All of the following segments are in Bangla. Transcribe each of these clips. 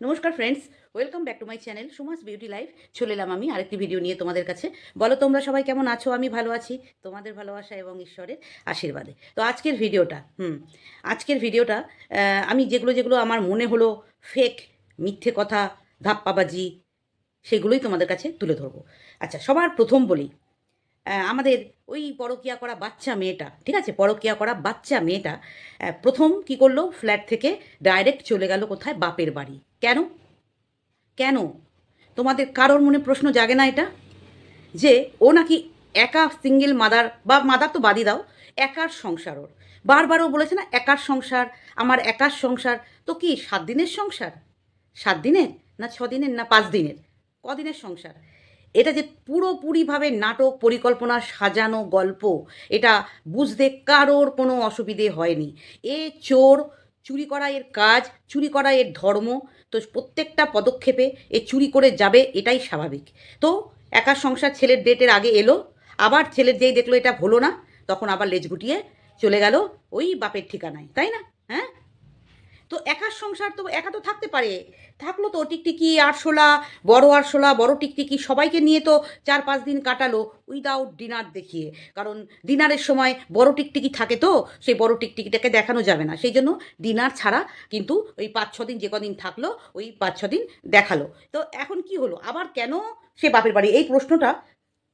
নমস্কার friends welcome back to my channel Suma's beauty life চলে এলাম আমি আরেকটি ভিডিও নিয়ে তোমাদের কাছে। বলো, তোমরা সবাই কেমন আছো? আমি ভালো আছি। তোমাদের ভালোবাসা এবং ঈশ্বরের আশীর্বাদে। তো আজকের ভিডিওটা হুম, আজকের ভিডিওটা আমি যেগুলো যেগুলো আমার মনে হলো ফেক মিথ্যে কথা, ধাপ্পাবাজি, সেগুলোই তোমাদের কাছে তুলে ধরবো। আচ্ছা সবার প্রথম বলি আমাদের ওই পরকিয়া করা বাচ্চা মেয়েটা, ঠিক আছে? পরকিয়া করা বাচ্চা মেয়েটা প্রথম কি করল? ফ্ল্যাট থেকে ডাইরেক্ট চলে গেল কোথায়? বাপের বাড়ি। কেন? কেন? তোমাদের কারোর মনে প্রশ্ন জাগে না এটা? যে ও নাকি একা সিঙ্গেল মাদার বা মাদার তো বাদই দাও, একার সংসার ওর। বারবারও বলেছে না, একার সংসার, আমার একার সংসার। তো কি, সাত দিনের সংসার? সাত দিনের? না ছ দিনের? না পাঁচ দিনের? কদিনের সংসার? এটা যে পুরোপুরিভাবে নাটক, পরিকল্পনা, সাজানো গল্প, এটা বুঝতে কারোর কোনো অসুবিধে হয়নি। এ চোর, চুরি করা এর কাজ, চুরি করা এর ধর্ম, তো প্রত্যেকটা পদক্ষেপে এ চুরি করে যাবে, এটাই স্বাভাবিক। তো একা সংসার ছেলের ডেটের আগে এলো, আবার ছেলের যেই দেখল এটা হলো না, তখন আবার লেজ গুটিয়ে চলে গেল ওই বাপের ঠিকানায়, তাই না? হ্যাঁ? তো একার সংসার তো একা তো থাকতে পারে। থাকল তো টিকটিকি, আরশোলা, বড় আরশোলা, বড় টিকটিকি সবাইকে নিয়ে তো চার পাঁচ দিন কাটালো উইদাউট ডিনার দেখিয়ে। কারণ ডিনারের সময় বড় টিকটিকি থাকে তো, সেই বড় টিকটিকিটাকে দেখানো যাবে না। সেই জন্য ডিনার ছাড়া কিন্তু ওই পাঁচ ছ দিন যে কদিন থাকল, ওই পাঁচ ছ দিন দেখাল। তো এখন কি হলো? আবার কেন সে বাপের বাড়ি? এই প্রশ্নটা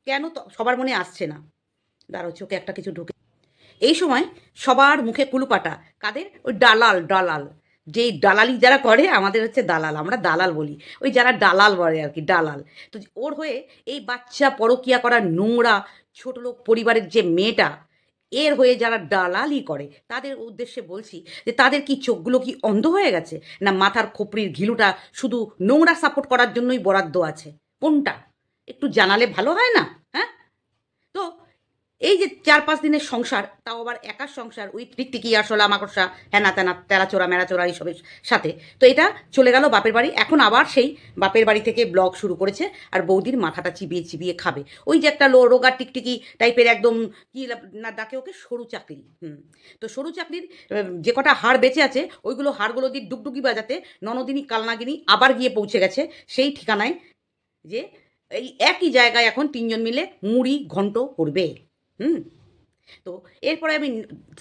কেন সবার মনে আসছে না। দাঁড়াও, চোখে একটা কিছু ঢুকে। এই সময় সবার মুখে কুলুপাটা। কাদের? ওই ডালাল ডালাল যেই দালালি যারা করে, আমাদের হচ্ছে দালাল, আমরা দালাল বলি। ওই যারা দালাল বলে আর কি, দালাল। তো ওর হয়ে এই বাচ্চা পরকিয়া করা নোংরা ছোট লোক পরিবারের যে মেয়েটা, এর হয়ে যারা দালালি করে, তাদের উদ্দেশ্যে বলছি যে তাদের কি চোখগুলো কি অন্ধ হয়ে গেছে? না মাথার খোপড়ির ঘিলুটা শুধু নোংরা সাপোর্ট করার জন্যই বরাদ্দ আছে? কোনটা? একটু জানালে ভালো হয় না? হ্যাঁ? তো এই যে চার পাঁচ দিনের সংসার, তাও আবার একার সংসার, উইথ টিকটিকি আসলা মাকড়সা হ্যানা তেনা তেরাচোরা মেরাচোরা এইসবের সাথে। তো এটা চলে গেল বাপের বাড়ি, এখন আবার সেই বাপের বাড়ি থেকে ব্লগ শুরু করেছে আর বৌদির মাথাটা চিবিয়ে চিবিয়ে খাবে। ওই যে একটা লো রোগা টিকটিকি টাইপের একদম কি না ডাকে ওকে সরু চাকরি, হুম। তো সরু চাকরির যে কটা হাড় বেঁচে আছে, ওইগুলো হাড়গুলো দিয়ে ডুগডুগি বাজাতে ননদিনী, কালনাগিনী আবার গিয়ে পৌঁছে গেছে সেই ঠিকানায় যে এই একই জায়গায় এখন তিনজন মিলে মুড়ি, ঘন্ট করবে। হুম? তো এরপরে আমি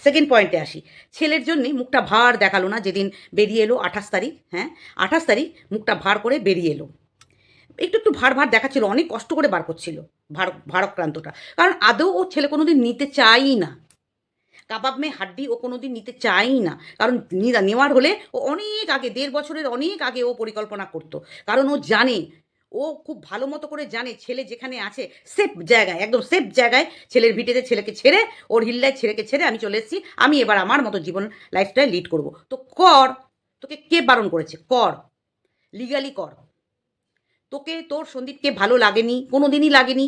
সেকেন্ড পয়েন্টে আসি। ছেলের জন্যে মুখটা ভার দেখাল না, যেদিন বেরিয়ে এলো আঠাশ তারিখ হ্যাঁ? আঠাশ তারিখ মুখটা ভার করে বেরিয়ে এলো। একটু একটু ভার ভার দেখাচ্ছিল, অনেক কষ্ট করে বার করছিল ভার, ভারক্রান্তটা। কারণ আদৌ ও ছেলে কোনোদিন নিতে চাই না। কাবাব মে হাড্ডি ও কোনোদিন নিতে চাই না। কারণ নেওয়ার হলে ও অনেক আগে, দেড় বছরের অনেক আগে ও পরিকল্পনা করতো। কারণ ও জানে ও খুব ভালো মতো করে জানে ছেলে যেখানে আছে সেফ জায়গায়, একদম সেফ জায়গায় ছেলের ভিটেতে ছেলেকে ছেড়ে, ওর হিল্লায় ছেলেকে ছেড়ে আমি চলে এসেছি। আমি এবার আমার মতো জীবন লাইফস্টাইল লিড করব। তো কর, তোকে কে বারণ করেছে? কর লিগালি কর। তোকে, তোর সন্দীপকে ভালো লাগেনি কোনো দিনই লাগেনি।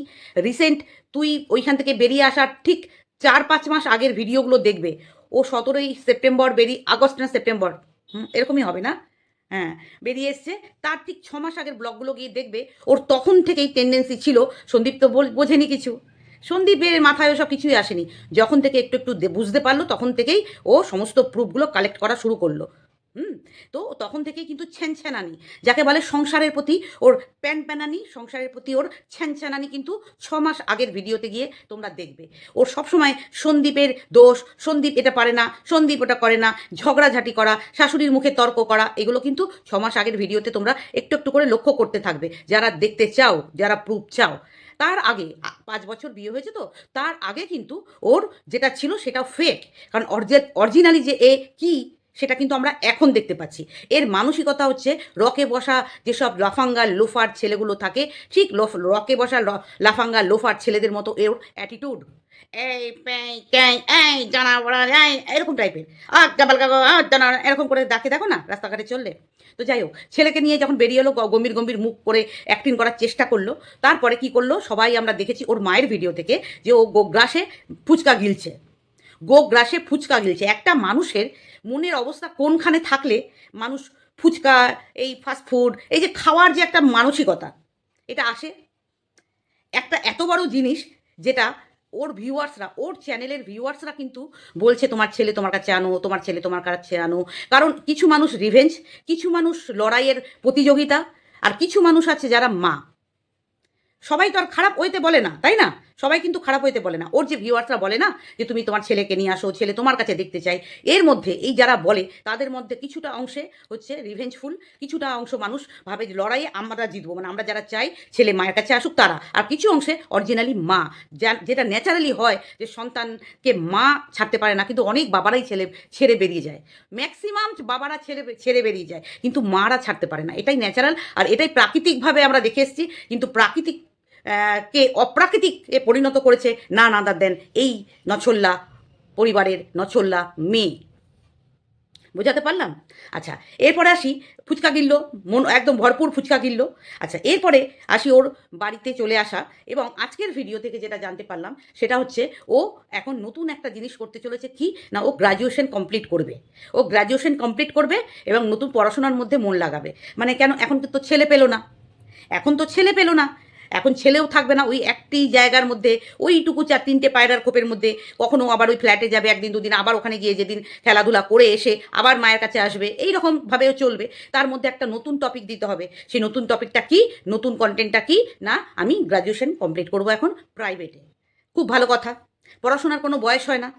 রিসেন্ট তুই ওইখান থেকে বেরিয়ে আসার ঠিক চার পাঁচ মাস আগের ভিডিওগুলো দেখবে। ও সতেরোই সেপ্টেম্বর বেরিয়ে আগস্ট না সেপ্টেম্বর, হুম, এরকমই হবে না? হ্যাঁ বেরিয়ে এসছে। তার ঠিক ছ মাস আগের ব্লগগুলো গিয়ে দেখবে। ওর তখন থেকেই টেন্ডেন্সি ছিল, সন্দীপ তো বোঝেনি কিছু। সন্দীপের মাথায় ওসব কিছুই আসেনি। যখন থেকে একটু একটু বুঝতে পারল, তখন থেকেই ও সমস্ত প্রুফগুলো কালেক্ট করা শুরু করল। হুম? তো তখন থেকেই কিন্তু ছ্যানছ্যানানি, যাকে বলে সংসারের প্রতি ওর প্যান প্যানানি সংসারের প্রতি ওর ছ্যানছ্যানানি কিন্তু ছ মাস আগের ভিডিওতে গিয়ে তোমরা দেখবে। ওর সবসময় সন্দীপের দোষ, সন্দীপ এটা পারে না, সন্দীপ ওটা করে না, ঝগড়াঝাটি করা, শাশুড়ির মুখে তর্ক করা, এগুলো কিন্তু ছ মাস আগের ভিডিওতে তোমরা একটু একটু করে লক্ষ্য করতে থাকবে। যারা দেখতে চাও, যারা প্রুফ চাও, তার আগে পাঁচ বছর বিয়ে হয়েছে তো, তার আগে কিন্তু ওর যেটা ছিল সেটা ফেক কারণ অরিজিনালি যে এ, কি সেটা কিন্তু আমরা এখন দেখতে পাচ্ছি। এর মানসিকতা হচ্ছে রকে বসা যেসব লাফাঙ্গা লোফার ছেলেগুলো থাকে, ঠিক রকে বসা ল- লাফাঙ্গা লোফার ছেলেদের মতো এর অ্যাটিটিউড এই প্যাঁ ক্যাই এই জানা বড়া এই, এরকম টাইপের আর কাগো আর জানা, এরকম করে ডাকে, দেখো না, রাস্তাঘাটে চললে। তো যাই হোক, ছেলেকে নিয়ে যখন বেরিয়ে এলো গম্ভীর গম্ভীর মুখ করে অ্যাক্টিং করার চেষ্টা করল, তারপরে কি করল, সবাই আমরা দেখেছি ওর মায়ের ভিডিও থেকে যে ও গোগ্রাসে ফুচকা গিলছে। গোগ্রাসে ফুচকা গিলছে। একটা মানুষের মনের অবস্থা কোনখানে থাকলে মানুষ ফুচকা, এই ফাস্ট ফুড এই যে খাওয়ার যে একটা মানসিকতা, এটা আসে? একটা এত বড় জিনিস যেটা ওর ভিউয়ার্সরা, ওর চ্যানেলের ভিউয়ার্সরা কিন্তু বলছে, তোমার ছেলে তোমার কাছে আনো, তোমার ছেলে তোমার কাছে আনো। কারণ কিছু মানুষ রিভেঞ্জ কিছু মানুষ লড়াইয়ের প্রতিযোগিতা, আর কিছু মানুষ আছে যারা মা। সবাই তো আর খারাপ হইতে বলে না, তাই না? সবাই কিন্তু খারাপ হইতে বলে না। ওর যে ভিউয়ার্সরা বলে না যে, তুমি তোমার ছেলেকে নিয়ে আসো, ছেলে তোমার কাছে দেখতে চাই এর মধ্যে এই যারা বলে, তাদের মধ্যে কিছুটা অংশে হচ্ছে রিভেঞ্জফুল কিছুটা অংশ মানুষ ভাবে যে, লড়াইয়ে আমরা জিতবো। মানে আমরা যারা চাই ছেলে মায়ের কাছে আসুক, তারা। আর কিছু অংশে অরিজিনালি মা যেটা ন্যাচারালি হয় যে, সন্তানকে মা ছাড়তে পারে না, কিন্তু অনেক বাবারাই ছেলে, ছেড়ে বেরিয়ে যায়। ম্যাক্সিমাম বাবারা ছেড়ে ছেড়ে বেরিয়ে যায়, কিন্তু মারা ছাড়তে পারে না। এটাই ন্যাচারাল আর এটাই প্রাকৃতিকভাবে আমরা দেখে এসেছি, কিন্তু প্রাকৃতিক কে অপ্রাকৃতিক এ পরিণত করেছে, না নাদার দেন এই নছল্লা পরিবারের নছল্লা মেয়ে। বোঝাতে পারলাম? আচ্ছা এরপরে আসি ফুচকা গিললো, মন একদম ভরপুর ফুচকা গিললো। আচ্ছা এরপরে আসি ওর বাড়িতে চলে আসা এবং আজকের ভিডিও থেকে যেটা জানতে পারলাম, সেটা হচ্ছে ও এখন নতুন একটা জিনিস করতে চলেছে কি? না, ও গ্রাজুয়েশন কমপ্লিট করবে। ও গ্রাজুয়েশন কমপ্লিট করবে এবং নতুন পড়াশোনার মধ্যে মন লাগাবে। মানে কেন? এখন তো ছেলে পেল না। এখন তো ছেলে পেল না। এখন ছেলেও থাকবে না, ওই একটি জায়গার মধ্যে, ওইটুকু চার তিনটে পায়রার খোপের মধ্যে, কখনো আবার ওই ফ্ল্যাটে যাবে একদিন, দুদিন, আবার ওখানে গিয়ে যেদিন খেলাধুলা করে এসে আবার মায়ের কাছে আসবে এই রকমভাবেও চলবে। তার মধ্যে একটা নতুন টপিক দিতে হবে, সেই নতুন টপিকটা কি, নতুন কন্টেন্টটা কি, না আমি গ্রাজুয়েশন কমপ্লিট করব এখন প্রাইভেটে খুব ভালো কথা, পড়াশোনার কোনো বয়স হয় না,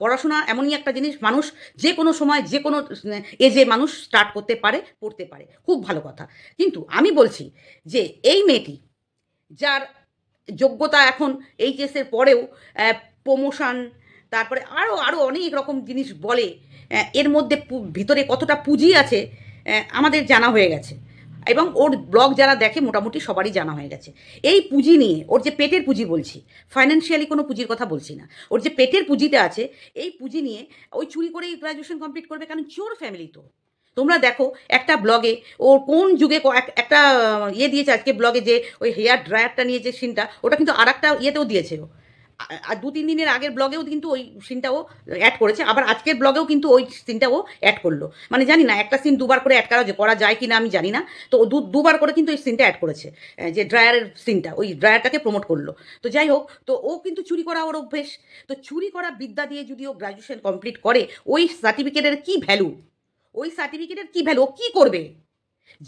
পড়াশোনা এমনই একটা জিনিস, মানুষ যে কোনো সময়, যে কোনো এজে মানুষ স্টার্ট করতে পারে, পড়তে পারে, খুব ভালো কথা। কিন্তু আমি বলছি যে এই মেয়েটি যার যোগ্যতা এখন এইচএসের পরেও প্রমোশন তারপরে আরও আরও অনেক রকম জিনিস বলে এর মধ্যে ভিতরে কতটা পুঁজি আছে আমাদের জানা হয়ে গেছে। এবং ওর ব্লগ যারা দেখে মোটামুটি সবারই জানা হয়ে গেছে। এই পুঁজি নিয়ে, ওর যে পেটের পুঁজি বলছি ফাইন্যান্সিয়ালি কোনো পুঁজির কথা বলছি না। ওর যে পেটের পুঁজিটা আছে, এই পুঁজি নিয়ে ওই চুরি করেই গ্রাজুয়েশন কমপ্লিট করবে, কারণ চোর ফ্যামিলি তো। তোমরা দেখো একটা ব্লগে ও কোন যুগে এক- একটা ইয়ে দিয়েছে আজকে ব্লগে যে ওই হেয়ার ড্রায়ারটা নিয়ে যে সিনটা ওটা কিন্তু আর একটা ইয়েতেও দিয়েছে আর দু, তিন দিনের আগের ব্লগেও কিন্তু ওই সিনটাও অ্যাড করেছে, আবার আজকের ব্লগেও কিন্তু ওই সিনটাও অ্যাড করল। মানে জানি না, একটা সিন দুবার করে অ্যাড করা করা যায় কি না আমি জানি না, তো দু, দুবার করে কিন্তু ওই সিনটা অ্যাড করেছে যে ড্রায়ারের সিনটা ওই ড্রায়ারটাকে প্রমোট করল। তো যাই হোক, তো ও কিন্তু চুরি করা ওর অভ্যেস। তো চুরি করা বিদ্যা দিয়ে যদি ও গ্রাজুয়েশন কমপ্লিট করে, ওই সার্টিফিকেটের কি ভ্যালু ওই সার্টিফিকেটের কি ভ্যালু ও কী করবে?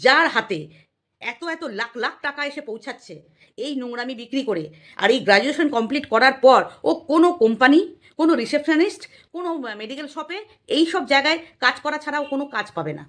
যার হাতে এত এত লাখ লাখ টাকা এসে পৌঁছাচ্ছে, এই নোংরামি বিক্রি করে, আর এই গ্রাজুয়েশন কমপ্লিট করার পর ও কোনো কোম্পানি কোনো রিসেপশনিস্ট কোনো মেডিকেল শপে এই সব জায়গায় কাজ করা ছাড়াও কোনো কাজ পাবে না।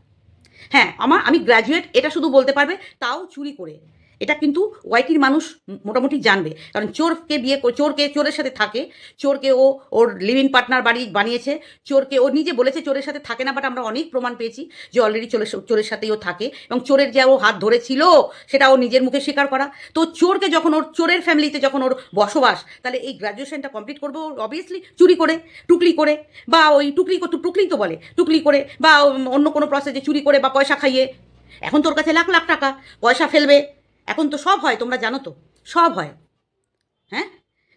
হ্যাঁ আমার, আমি গ্র্যাজুয়েট এটা শুধু বলতে পারবে, তাও চুরি করে। এটা কিন্তু ওয়াইটির মানুষ মোটামুটি জানবে। কারণ চোরকে বিয়ে চোরকে চোরের সাথে থাকে, চোরকে ও, ওর লিভিং পার্টনার বাড়ি বানিয়েছে, চোরকে ও নিজে বলেছে চোরের সাথে থাকে না বাট আমরা অনেক প্রমাণ পেয়েছি যে অলরেডি চোরের চোরের সাথেই ও থাকে এবং চোরের যে ও হাত ধরেছিল, সেটা ও নিজের মুখে স্বীকার করা। তো চোরকে যখন ওর, চোরের ফ্যামিলিতে যখন ওর বসবাস, তাহলে এই গ্র্যাজুয়েশনটা কমপ্লিট করব অবভিয়াসলি চুরি করে, টুকলি করে, বা ওই টুকলি টুকলি তো বলে, টুকলি করে, বা অন্য কোনো প্রসেসে চুরি করে বা পয়সা খাইয়ে। এখন তোর কাছে লাখ লাখ টাকা, পয়সা ফেলবে। এখন তো সব হয়, তোমরা জানো তো, সব হয়। হ্যাঁ?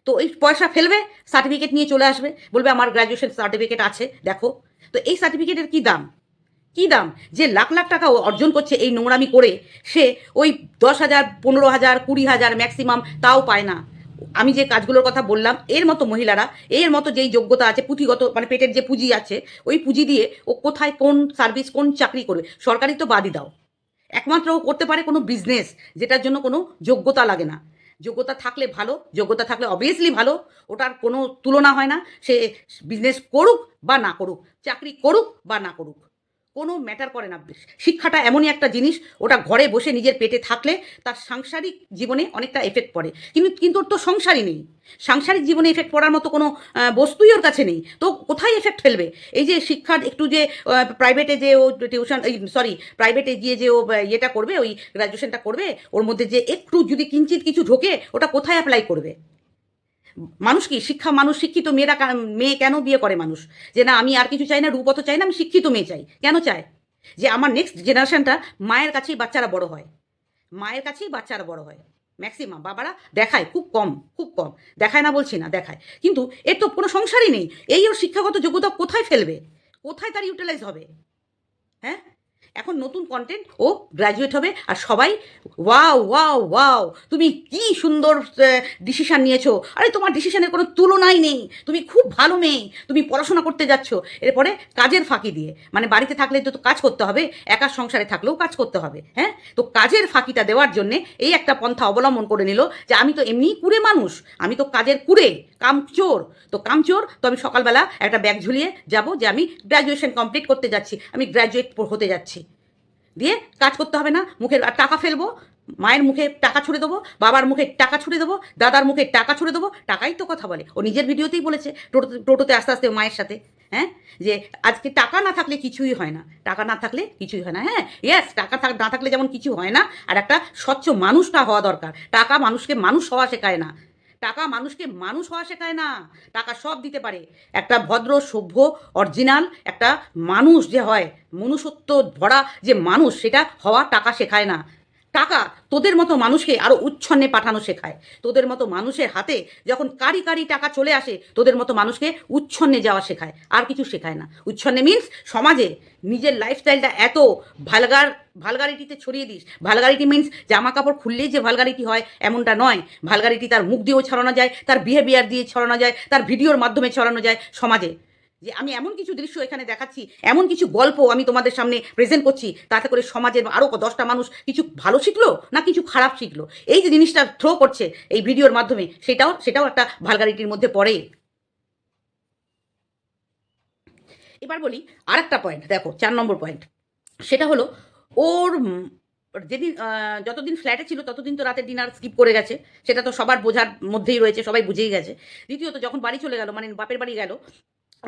তো এই পয়সা ফেলবে সার্টিফিকেট নিয়ে চলে আসবে, বলবে আমার গ্র্যাজুয়েশন সার্টিফিকেট আছে, দেখো। তো এই সার্টিফিকেটের কী দাম? কী দাম? যে লাখ লাখ টাকা অর্জন করছে এই নোংরামি করে, সে ওই দশ হাজার, পনেরো হাজার, কুড়ি হাজার ম্যাক্সিমাম তাও পায় না। আমি যে কাজগুলোর কথা বললাম, এর মতো মহিলারা, এর মতো যেই যোগ্যতা আছে, পুঁথিগত মানে পেটের যে পুঁজি আছে, ওই পুঁজি দিয়ে ও কোথায় কোন সার্ভিস কোন চাকরি করবে, সরকারি তো বাদই দাও। একমাত্র ও করতে পারে কোনো বিজনেস যেটার জন্য কোনো যোগ্যতা লাগে না। যোগ্যতা থাকলে ভালো, যোগ্যতা থাকলে অবভিয়াসলি ভালো, ওটার কোনো তুলনা হয় না। সে বিজনেস করুক বা না করুক, চাকরি করুক বা না করুক। কোনো ম্যাটার করে না শিক্ষাটা এমনই একটা জিনিস, ওটা ঘরে বসে নিজের পেটে থাকলে তার সাংসারিক জীবনে অনেকটা এফেক্ট পড়ে। কিন্তু কিন্তু ওর তো সংসারই নেই। সাংসারিক জীবনে এফেক্ট পড়ার মতো কোনো বস্তুই ওর কাছে নেই। তো কোথায় এফেক্ট ফেলবে? এই যে শিক্ষার একটু যে প্রাইভেটে যে ও টিউশন এই সরি প্রাইভেটে গিয়ে যে ও ইয়েটা করবে, ওই গ্র্যাজুয়েশনটা করবে, ওর মধ্যে যে একটু যদি কিঞ্চিত কিছু ঢোকে, ওটা কোথায় অ্যাপ্লাই করবে? মানুষ কি? শিক্ষা মানুষ শিক্ষিত মেয়েরা মেয়ে কেন বিয়ে করে মানুষ? যে না, আমি আর কিছু চাই না রূপত চাই না, আমি শিক্ষিত মেয়ে চাই। কেন চায়? যে আমার নেক্সট জেনারেশনটা মায়ের কাছেই বাচ্চারা বড় হয়। মায়ের কাছেই বাচ্চারা বড় হয়। ম্যাক্সিমাম বাবারা দেখায়, খুব কম খুব কম। দেখায় না বলছি না, দেখায়। কিন্তু এর তো কোনো সংসারই নেই। এই ওর শিক্ষাগত যোগ্যতা কোথায় ফেলবে? কোথায় তার ইউটিলাইজ হবে? হ্যাঁ? এখন নতুন কন্টেন্ট ও গ্র্যাজুয়েট হবে আর সবাই ওয়াও ওয়াও ওয়াও তুমি কি সুন্দর ডিসিশান নিয়েছো? আরে তোমার ডিসিশনের কোনো তুলনাই নেই। তুমি খুব ভালো মেয়ে, তুমি পড়াশোনা করতে যাচ্ছ। এরপরে কাজের ফাঁকি দিয়ে মানে বাড়িতে থাকলে তো কাজ করতে হবে, একা সংসারে থাকলেও কাজ করতে হবে হ্যাঁ? তো কাজের ফাঁকিটা দেওয়ার জন্যে এই একটা পন্থা অবলম্বন করে নিল যে আমি তো এমনিই কুড়ে মানুষ, আমি তো কাজের কুড়ে, কামচোর। তো কামচোর, তো আমি সকালবেলা একটা ব্যাগ ঝুলিয়ে যাব যে আমি গ্র্যাজুয়েশন কমপ্লিট করতে যাচ্ছি, আমি গ্র্যাজুয়েট হতে যাচ্ছি। দিয়ে কাজ করতে হবে না। মুখে আর টাকা ফেলব, মায়ের মুখে টাকা ছুড়ে দেবো, বাবার মুখে টাকা ছুড়ে দেবো, দাদার মুখে টাকা ছুড়ে দেবো, টাকাই তো কথা বলে। ও নিজের ভিডিওতেই বলেছে টোটোতে টোটোতে আস্তে আস্তে মায়ের সাথে হ্যাঁ? যে আজকে টাকা না থাকলে কিছুই হয় না। টাকা না থাকলে কিছুই হয় না হ্যাঁ? ইয়েস টাকা থাক না থাকলে যেমন কিছু হয় না। আর একটা স্বচ্ছ মানুষটা হওয়া দরকার। টাকা মানুষকে মানুষ হওয়া শেখায় না। টাকা মানুষকে মানুষ হওয়া শেখায় না। টাকা সব দিতে পারে। একটা ভদ্র, সভ্য অরিজিনাল একটা মানুষ যে হয়, মনুষ্যত্ব ভরা যে মানুষ, সেটা হওয়া টাকা শেখায় না। টাকা তোদের মতো মানুষকে আরও উচ্ছন্নে পাঠানো শেখায়। তোদের মতো মানুষের হাতে যখন কারি কারি টাকা চলে আসে, তোদের মতো মানুষকে উচ্ছন্নে যাওয়া শেখায়। আর কিছু শেখায় না। উচ্ছন্নে মিন্স সমাজে নিজের লাইফস্টাইলটা এত ভালগার ভালগারিটিতে ছড়িয়ে দিস। ভালগারিটি মিন্স জামা কাপড় খুললেই যে ভালগারিটি হয়, এমনটা নয়। ভালগারিটি তার মুখ দিয়েও ছড়ানো যায়, তার বিহেভিয়ার দিয়ে ছড়ানো যায়, তার ভিডিওর মাধ্যমে ছড়ানো যায় সমাজে। যে আমি এমন কিছু দৃশ্য এখানে দেখাচ্ছি, এমন কিছু গল্প আমি তোমাদের সামনে প্রেজেন্ট করছি, তাতে করে সমাজের আরও দশটা মানুষ কিছু ভালো শিখলো না কিছু খারাপ শিখলো? এই যে জিনিসটা থ্রো করছে এই ভিডিওর মাধ্যমে, সেটাও সেটাও একটা ভালগারিটির মধ্যে পড়ে। এবার বলি আর একটা পয়েন্ট দেখো, চার নম্বর পয়েন্ট সেটা হলো ওর যেদিন যতদিন ফ্ল্যাটে ছিল, ততদিন তো রাতে ডিনার স্কিপ করে গেছে, সেটা তো সবার বোঝার মধ্যেই রয়েছে, সবাই বুঝেই গেছে। দ্বিতীয়ত, যখন বাড়ি চলে গেল মানে বাপের বাড়ি গেল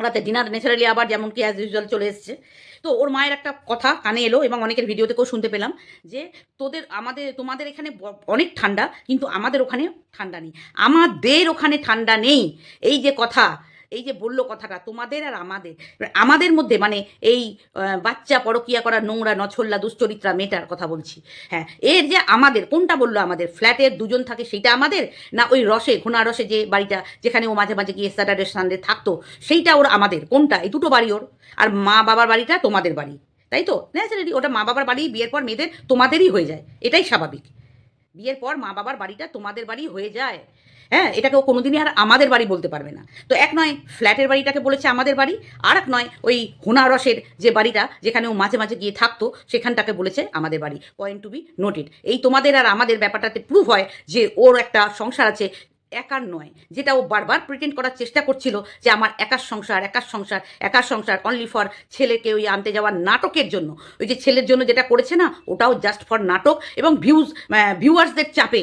রাতে ডিনার ন্যাচারালি আবার যেমন কি অ্যাজ ইউজুয়াল চলে এসছে। তো ওর মায়ের একটা কথা কানে এলো এবং অনেকের ভিডিওতেও শুনতে পেলাম যে তোদের আমাদের, তোমাদের এখানে অনেক ঠান্ডা, কিন্তু আমাদের ওখানে ঠান্ডা নেই। আমাদের ওখানে ঠান্ডা নেই। এই যে কথা এই যে বলল কথাটা, তোমাদের আর আমাদের। আমাদের মধ্যে মানে এই বাচ্চা পরকিয়া করা, নোংরা, নছল্লা, দুশ্চরিত্রা মেয়েটার কথা বলছি। হ্যাঁ এর যে আমাদের, কোনটা বলল আমাদের? ফ্ল্যাটের দুজন থাকে সেটা আমাদের? না ওই রসে ঘোনা রসে যে বাড়িটা, যেখানে ও মাঝে মাঝে গিয়ে স্যাটারডে, সানডে থাকতো, সেইটা ওর আমাদের। কোনটা? এই দুটো বাড়ি ওর। আর মা বাবার বাড়িটা তোমাদের বাড়ি। তাই তো? ন্যাচারালি ওটা মা বাবার বাড়ি, বিয়ের পর মেয়েদের তোমাদেরই হয়ে যায়। এটাই স্বাভাবিক। বিয়ের পর মা বাবার বাড়িটা তোমাদের বাড়ি হয়ে যায়। হ্যাঁ এটাকে ও কোনোদিনই আর আমাদের বাড়ি বলতে পারবে না। তো এক নয়, ফ্ল্যাটের বাড়িটাকে বলেছে আমাদের বাড়ি, আর এক নয়, ওই হোনারসের যে বাড়িটা, যেখানে ও মাঝে মাঝে গিয়ে থাকতো, সেখানটাকে বলেছে আমাদের বাড়ি। পয়েন্ট টু বি নোটেড এই তোমাদের আর আমাদের ব্যাপারটাতে প্রুভ হয় যে ওর একটা সংসার আছে একার নয়, যেটা ও বারবার প্রিটেন্ড করার চেষ্টা করছিল যে আমার একার সংসার একার সংসার একার সংসার অনলি ফর ছেলেকে ওই আনতে যাওয়ার নাটকের জন্য। ওই যে ছেলের জন্য যেটা করেছে না, ওটাও জাস্ট ফর নাটক এবং ভিউজ ভিউয়ার্সদের চাপে।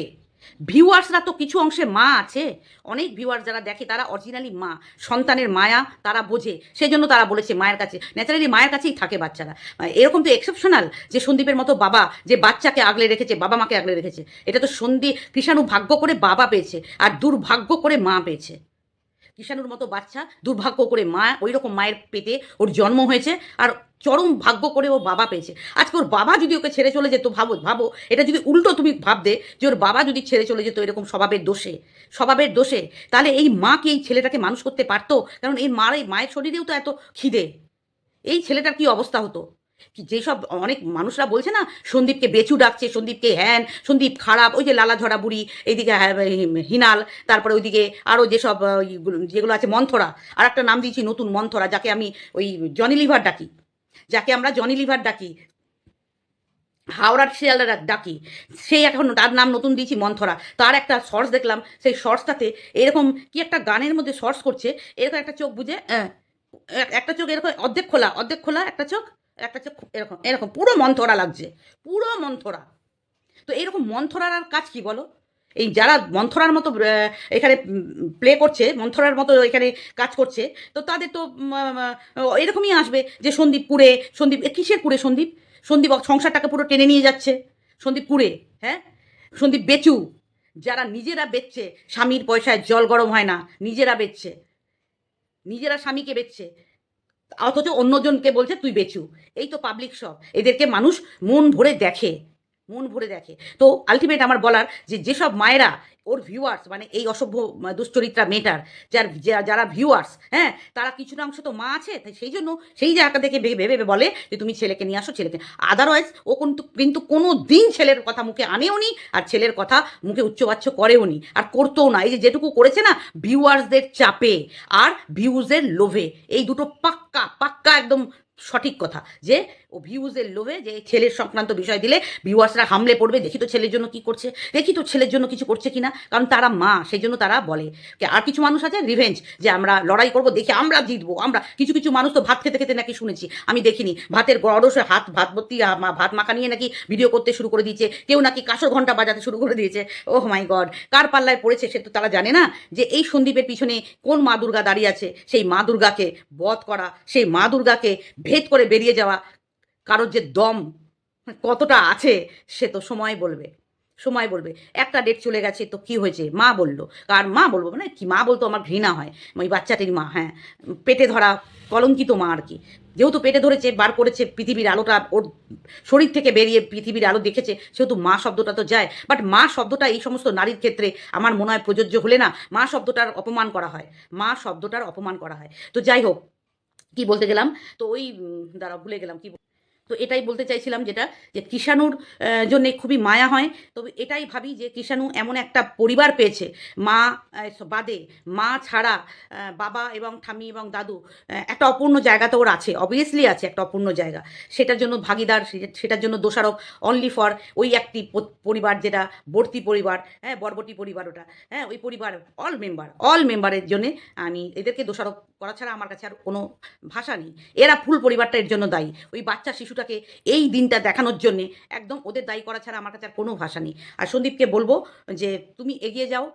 ভিউয়ার্সরা তো কিছু অংশে মা আছে। অনেক ভিউয়ার্স যারা দেখে, তারা অরিজিনালি মা। সন্তানের মায়া তারা বোঝে। সেই জন্য তারা বলেছে মায়ের কাছে। ন্যাচারালি মায়ের কাছেই থাকে বাচ্চারা। এরকম তো এক্সেপশনাল যে সন্দীপের মতো বাবা যে বাচ্চাকে আগলে রেখেছে, বাবা মাকে আগলে রেখেছে। এটা তো সন্দীপ, কৃষাণু ভাগ্য করে বাবা পেয়েছে আর দুর্ভাগ্য করে মা পেয়েছে। কিষাণুর মতো বাচ্চা দুর্ভাগ্য করে মা ওই রকম মায়ের পেটে ওর জন্ম হয়েছে। আর চরম ভাগ্য করে ও বাবা পেয়েছে। আজকে ওর বাবা যদি ওকে ছেড়ে চলে যেত ভাবো ভাবো এটা যদি উল্টো তুমি ভাববে যে ওর বাবা যদি ছেড়ে চলে যেত এরকম স্বভাবের দোষে স্বভাবের দোষে তাহলে এই মা কি এই ছেলেটাকে মানুষ করতে পারতো? কারণ এই মার এই মায়ের শরীরেও তো এত খিদে। এই ছেলেটার কি অবস্থা হতো? যেসব অনেক মানুষরা বলছে না সন্দীপকে বেচু ডাকছে সন্দীপকে হ্যান সন্দীপ খারাপ ওই যে লালা লালাঝরা বুড়ি এইদিকে হ্যাঁ, হিনাল তারপরে ওইদিকে আরও যেসব যেগুলো আছে মন্থরা আর একটা নাম দিয়েছি নতুন মন্থরা যাকে আমি ওই জনি লিভার ডাকি। যাকে আমরা জনি লিভার ডাকি, হাওড়ার শিয়ালদা ডাকি, সেই এখন তার নাম নতুন দিয়েছি মন্থরা। তার একটা শর্টস দেখলাম, সেই শর্টসটাতে এরকম কি একটা গানের মধ্যে শর্টস করছে, এরকম একটা চোখ বুঝে একটা চোখ এরকম অর্ধেক খোলা অর্ধেক খোলা, একটা চোখ একটা চোখ এরকম এরকম, পুরো মন্থরা লাগছে, পুরো মন্থরা। তো এরকম মন্থরার আর কাজ কি বলো? এই যারা মন্থরার মতো এখানে প্লে করছে মন্থরার মতো এখানে কাজ করছে, তো তাদের তো এরকমই আসবে যে সন্দীপ পুরে সন্দীপ কিসের পুরে সন্দীপ? সন্দীপ সংসারটাকে পুরো টেনে নিয়ে যাচ্ছে। সন্দীপ পুরে হ্যাঁ? সন্দীপ বেচু। যারা নিজেরা বেচছে, স্বামীর পয়সায় জল গরম হয় না, নিজেরা বেচছে। নিজেরা স্বামীকে বেচছে। অথচ অন্যজনকে বলছে, তুই বেচু। এই তো পাবলিক সব। এদেরকে মানুষ মন ভরে দেখে। মন ভরে দেখে। তো আলটিমেট আমার বলার যে, যেসব মায়েরা, ওর ভিউয়ার্স মানে এই অসভ্য দুশ্চরিত্রা মেয়েটার, যার যারা ভিউয়ার্স হ্যাঁ তারা কিছুটা অংশ তো মা আছে, তাই সেই জন্য সেই জায়গা ভেবে ভেবে বলে যে, তুমি ছেলেকে নিয়ে আসো, ছেলেকে আদারওয়াইজ ও কিন্তু কিন্তু কোনো দিন ছেলের কথা মুখে আনেও নি, আর ছেলের কথা মুখে উচ্চবাচ্য করেও নি, আর করতেও না। এই যে, যেটুকু করেছে না ভিউয়ার্সদের চাপে, আর ভিউজের লোভে, এই দুটো পাক্কা পাক্কা একদম সঠিক কথা, যে ও ভিউজের লোভে, যে ছেলের সংক্রান্ত বিষয় দিলে ভিউয়ার্সরা হামলে পড়বে, দেখি তো ছেলের জন্য কি করছে, দেখি তো ছেলের জন্য কিছু করছে কিনা, কারণ তারা মা সেই জন্য তারা বলে। আর কিছু মানুষ আছে রিভেঞ্জ যে আমরা লড়াই করব, দেখি আমরা জিতবো, আমরা কিছু কিছু মানুষ তো ভাত খেতে খেতে নাকি শুনেছি, আমি দেখিনি, ভাতের গড়সে হাত, ভাত ভর্তি ভাত মাখা নিয়ে নাকি ভিডিও করতে শুরু করে দিয়েছে, কেউ নাকি কাঁসর ঘণ্টা বাজাতে শুরু করে দিয়েছে ওহ মাই গড কার পাল্লায় পড়েছে সে তো তারা জানে না, যে এই সন্দীপের পিছনে কোন মা দুর্গা দাঁড়িয়ে আছে, সেই মা দুর্গাকে বধ করা, সেই মা দুর্গাকে ভেদ করে বেরিয়ে যাওয়া কারোর যে দম কতটা আছে, সে তো সময় বলবে সময় বলবে। একটা ডেট চলে গেছে, তো কি হয়েছে? মা বলল। আর মা বলব মানে কি? মা বলতো আমার ঘৃণা হয়, ওই বাচ্চাটির মা হ্যাঁ। পেটে ধরা, কলঙ্কিত মা আর কি। যেহেতু পেটে ধরেছে, বার করেছে, পৃথিবীর আলোটা ওর শরীর থেকে বেরিয়ে পৃথিবীর আলো দেখেছে, সেহেতু মা শব্দটা তো যায়। বাট মা শব্দটা এই সমস্ত নারীর ক্ষেত্রে আমার মনে হয় প্রযোজ্য হলে না, মা শব্দটার অপমান করা হয়। মা শব্দটার অপমান করা হয়। তো যাই হোক কি বলতে গেলাম? তো ওই দাঁড়া ভুলে গেলাম কি তো এটাই বলতে চাইছিলাম যেটা, যে কিষাণুর জন্য খুবই মায়া হয়। তবে এটাই ভাবি যে কিষাণু এমন একটা পরিবার পেয়েছে। মা বাদে মা ছাড়া বাবা এবং ঠামি এবং দাদু একটা অপূর্ণ জায়গা তো ওর আছে অবভিয়াসলি আছে একটা অপূর্ণ জায়গা। সেটার জন্য ভাগিদার সেটার জন্য দোষারোপ অনলি ফর ওই একটি পরিবার যেটা, বর্তি পরিবার হ্যাঁ বরবটি পরিবার ওটা হ্যাঁ ওই পরিবার অল মেম্বার অল মেম্বারের জন্যে আমি এদেরকে দোষারোপ করা ছাড়া আমার কাছে আর কোনো ভাষা নেই। এরা ফুল পরিবারটা এর জন্য দায়ী। ওই বাচ্চা শিশুটাকে এই দিনটা দেখানোর জন্যে একদম ওদের দায়ী করা ছাড়া আমার কাছে আর কোনো ভাষা নেই। আর সন্দীপকে বলব যে, তুমি এগিয়ে যাও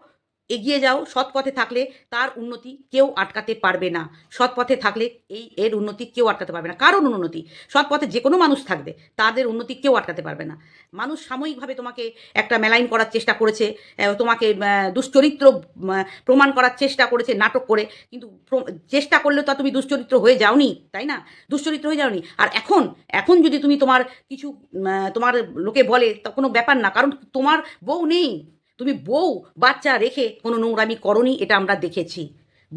এগিয়ে যাও, সৎ পথে থাকলে তার উন্নতি কেউ আটকাতে পারবে না। সৎ পথে থাকলে এই, এর উন্নতি কেউ আটকাতে পারবে না। কারণ উন্নতি? সৎ পথে যে কোনো মানুষ থাকবে, তাদের উন্নতি কেউ আটকাতে পারবে না। মানুষ সাময়িকভাবে তোমাকে একটা মেলাইন করার চেষ্টা করেছে তোমাকে দুশ্চরিত্র প্রমাণ করার চেষ্টা করেছে, নাটক করে, কিন্তু চেষ্টা করলে তো তুমি দুশ্চরিত্র হয়ে যাওনি, তাই না? দুশ্চরিত্র হয়ে যাওনি। আর এখন এখন যদি তুমি তোমার কিছু তোমার লোকে বলে, তা কোনো ব্যাপার না, কারণ তোমার বউ নেই। তুমি বউ বাচ্চা রেখে কোনো নোংরামি করনি এটা আমরা দেখেছি।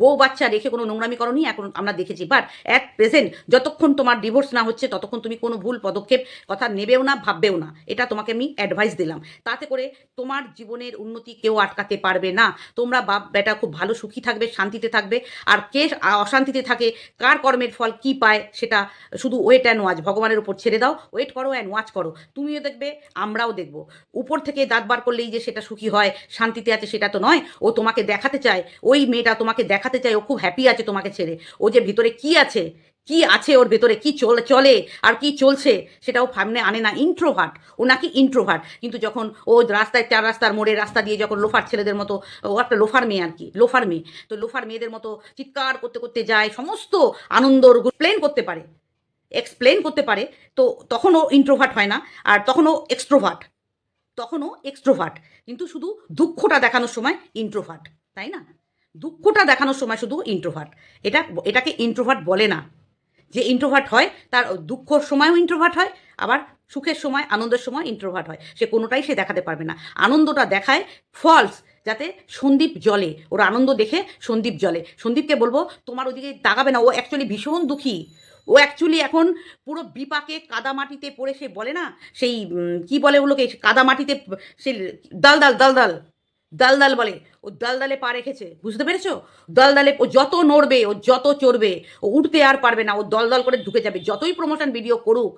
বউ বাচ্চা রেখে কোনো নোংরামি করনি, এখন আমরা দেখেছি। বাট অ্যাট প্রেজেন্ট যতক্ষণ তোমার ডিভোর্স না হচ্ছে, ততক্ষণ তুমি কোনো ভুল পদক্ষেপ কথা নেবেও না, ভাববেও না। এটা তোমাকে আমি অ্যাডভাইস দিলাম। তাতে করে তোমার জীবনের উন্নতি কেউ আটকাতে পারবে না। তোমরা বাপ বেটা খুব ভালো সুখী থাকবে, শান্তিতে থাকবে। আর কে অশান্তিতে থাকে, কার কর্মের ফল কি পায়, সেটা শুধু ওয়েট অ্যান্ড ওয়াচ ভগবানের উপর ছেড়ে দাও ওয়েট করো অ্যান্ড ওয়াচ করো। তুমিও দেখবে, আমরাও দেখব। উপর থেকে দাঁত বার করলেই যে সেটা সুখী হয়, শান্তিতে আছে সেটা তো নয়। ও তোমাকে দেখাতে চায়। ওই মেয়েটা তোমাকে দেখাতে চায় ও খুব হ্যাপি আছে তোমাকে ছেড়ে। ও যে ভিতরে কি আছে? কি আছে ওর ভেতরে? কি চলে চলে? আর কি চলছে? সেটাও সামনে আনে না। ইন্ট্রোভার্ট ও নাকি ইন্ট্রোভার্ট কিন্তু যখন ও রাস্তায়, চার রাস্তার মোড়ে, রাস্তা দিয়ে যখন লোফার ছেলেদের মতো, ও একটা লোফার মেয়ে আর কি, লোফার মেয়ে। তো লোফার মেয়েদের মতো চিৎকার করতে করতে যায়, সমস্ত আনন্দ প্লেন করতে পারে। এক্সপ্লেন করতে পারে। তো তখনও ইন্ট্রোভার্ট হয় না, আর তখনও এক্সট্রোভার্ট তখনও এক্সট্রোভার্ট কিন্তু শুধু দুঃখটা দেখানোর সময় ইন্ট্রোভার্ট তাই না? দুঃখটা দেখানোর সময় শুধু ইন্ট্রোভার্ট এটা, এটাকে ইন্ট্রোভার্ট বলে না। যে ইন্ট্রোভার্ট হয়, তার দুঃখর সময়ও ইন্ট্রোভার্ট হয়, আবার সুখের সময়, আনন্দের সময় ইন্ট্রোভার্ট হয়। সে কোনোটাই সে দেখাতে পারবে না। আনন্দটা দেখায় ফলস যাতে সন্দীপ জলে ওর আনন্দ দেখে সন্দীপ জলে সন্দীপকে বলব, তোমার ওদিকে তাকাবে না। ও অ্যাকচুয়ালি ভীষণ দুঃখী। ও অ্যাকচুয়ালি এখন পুরো বিপাকে কাদামাটিতে পড়ে, সে বলে না? সেই কি বলে ওগুলোকে? কাদামাটিতে সে দাল দাল দাল দাল দাল দাল বলে, ও দালদালে পা রেখেছে, বুঝতে পেরেছ? দলদলে ও যত নড়বে, ও যত চড়বে, ও উঠতে আর পারবে না, ও দলদল করে ঢুকে যাবে, যতই প্রমোশন ভিডিও করুক,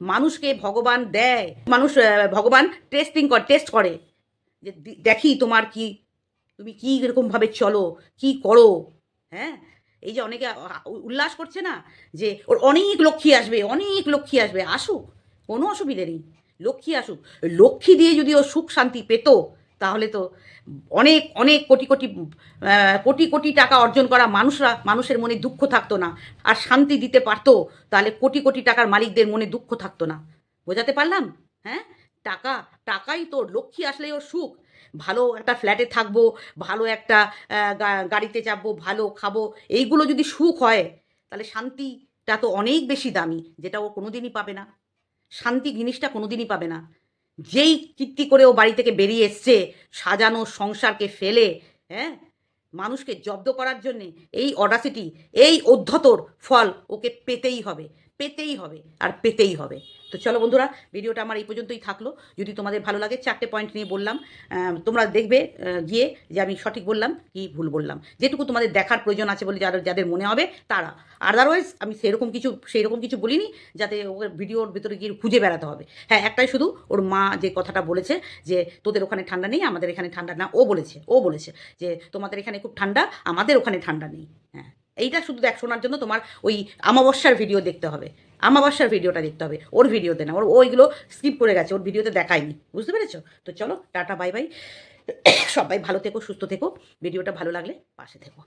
মানুষকে ভগবান দেয়, মানুষ ভগবান টেস্টিং করে টেস্ট করে, যে দেখি তোমার কি, তুমি কি এরকমভাবে চলো, কি করো হ্যাঁ? এই যে অনেকে উল্লাস করছে না, যে ওর অনেক লক্ষ্মী আসবে, অনেক লক্ষ্মী আসবে, আসুক, কোনো অসুবিধে নেই, লক্ষ্মী আসুক, লক্ষ্মী দিয়ে যদি ও সুখ শান্তি পেত তাহলে তো অনেক অনেক কোটি কোটি কোটি কোটি টাকা অর্জন করা মানুষরা, মানুষের মনে দুঃখ থাকতো না। আর শান্তি দিতে পারতো, তাহলে কোটি কোটি টাকার মালিকদের মনে দুঃখ থাকতো না। বোঝাতে পারলাম? হ্যাঁ? টাকা, টাকাই তোর লক্ষ্মী আসলেই ওর সুখ। ভালো একটা ফ্ল্যাটে থাকব, ভালো একটা গাড়িতে যাব, ভালো খাব, এইগুলো যদি সুখ হয়, তাহলে শান্তিটা তো অনেক বেশি দামি, যেটা ও কোনোদিনই পাবে না। শান্তি জিনিসটা কোনোদিনই পাবে না। যেই কীর্তি করে ও বাড়ি থেকে বেরিয়ে এসছে, সাজানো সংসারকে ফেলে হ্যাঁ? মানুষকে জব্দ করার জন্যে এই অডাসিটি এই অধ্যতর ফল ওকে পেতেই হবে। পেতেই হবে, আর পেতেই হবে। তো চলো বন্ধুরা, ভিডিওটা আমার এই পর্যন্তই থাকল। যদি তোমাদের ভালো লাগে, চারটে পয়েন্ট নিয়ে বললাম। তোমরা দেখবে গিয়ে যে আমি সঠিক বললাম কি ভুল বললাম। যেটুকু তোমাদের দেখার প্রয়োজন আছে বলে যাদের যাদের মনে হবে, তারা। আদারওয়াইজ আমি সেরকম কিছু সেই রকম কিছু বলিনি, যাতে ওর ভিডিওর ভিতরে গিয়ে খুঁজে বেড়াতে হবে। হ্যাঁ একটাই শুধু, ওর মা যে কথাটা বলেছে, যে তোদের ওখানে ঠান্ডা নেই, আমাদের এখানে ঠান্ডা না, ও বলেছে ও বলেছে যে তোমাদের এখানে খুব ঠান্ডা, আমাদের ওখানে ঠান্ডা নেই। হ্যাঁ। এইটা শুধু দেখ, শোনার জন্য তোমার ওই আমাবস্যার ভিডিও দেখতে হবে। আমাবস্যার ভিডিওটা দেখতে হবে, ওর ভিডিওতে না, ওর ওইগুলো স্কিপ করে গেছে, ওর ভিডিওতে দেখায়নি, বুঝতে পেরেছ? তো চলো, টাটা বাই বাই সবাই ভালো থেকো, সুস্থ থেকো ভিডিওটা ভালো লাগলে পাশে থেকো।